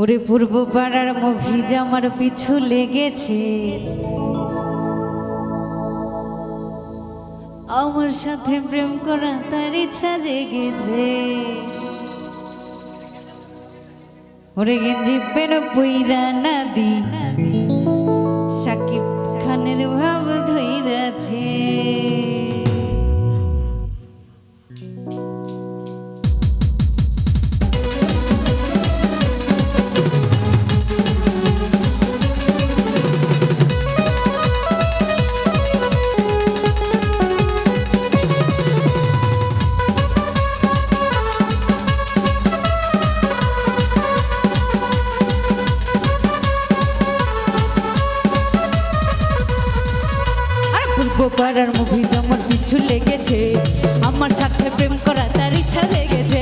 ওরে পূর্ব পাড়ার মভিজা আমার পিছু লেগেছে। আমার সাথে প্রেম করা তার ইচ্ছা জেগেছে। ওরে গেঞ্জি পেরো পইরা না দিন। গোপাড়ার মুভি যেমন কিছু লেগেছে, আমার সাথে প্রেম করা তার ইচ্ছা লেগেছে।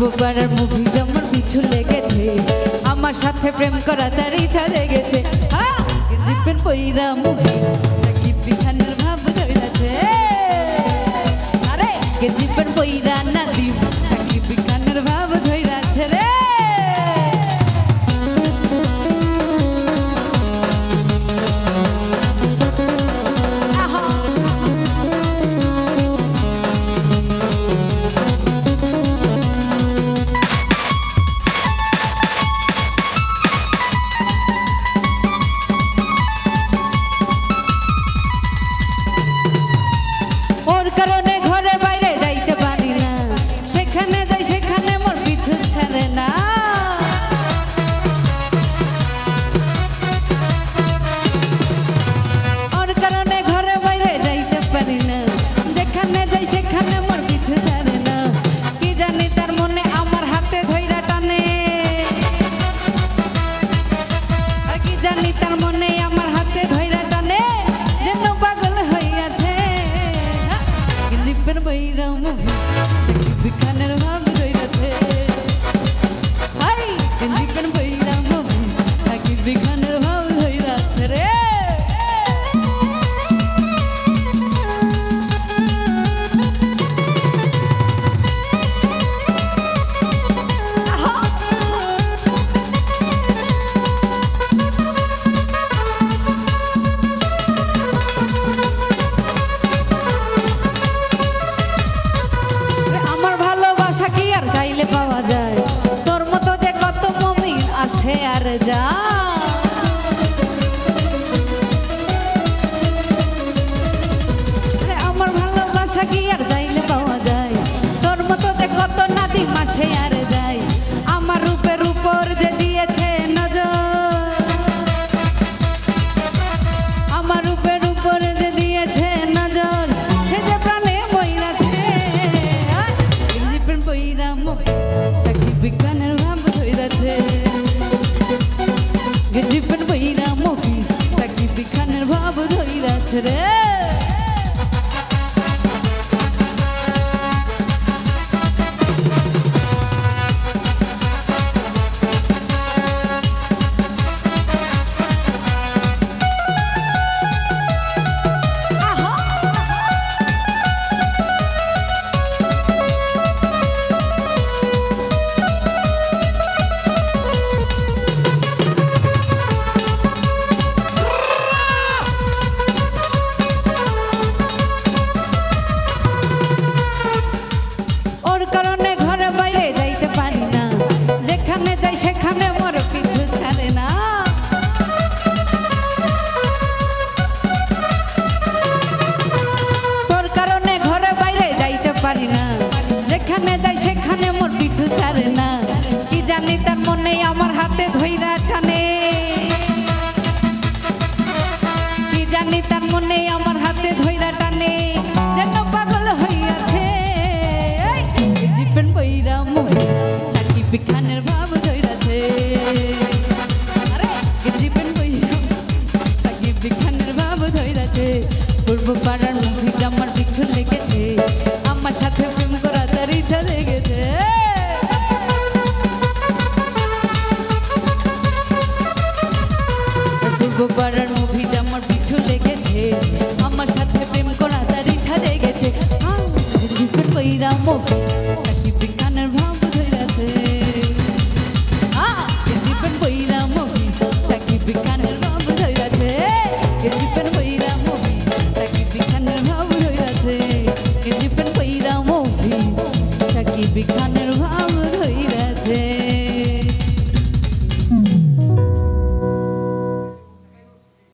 গোপাড়ার মুভি যেমন পিছু লেগেছে, আমার সাথে প্রেম করা তার ইচ্ছা লেগেছে। হ্যাঁ, জিপেন পইরা মুভি in Herr da. গেঞ্জি পেন বইরা মোটি সাকিব খানের ভাব ধরিয়াছে রে। মনে আমার হাতে ধৈরা টানে। যেন পাগল হইয়াছে জিপেন বৈরা মোহিত সাকিব খানের ভাব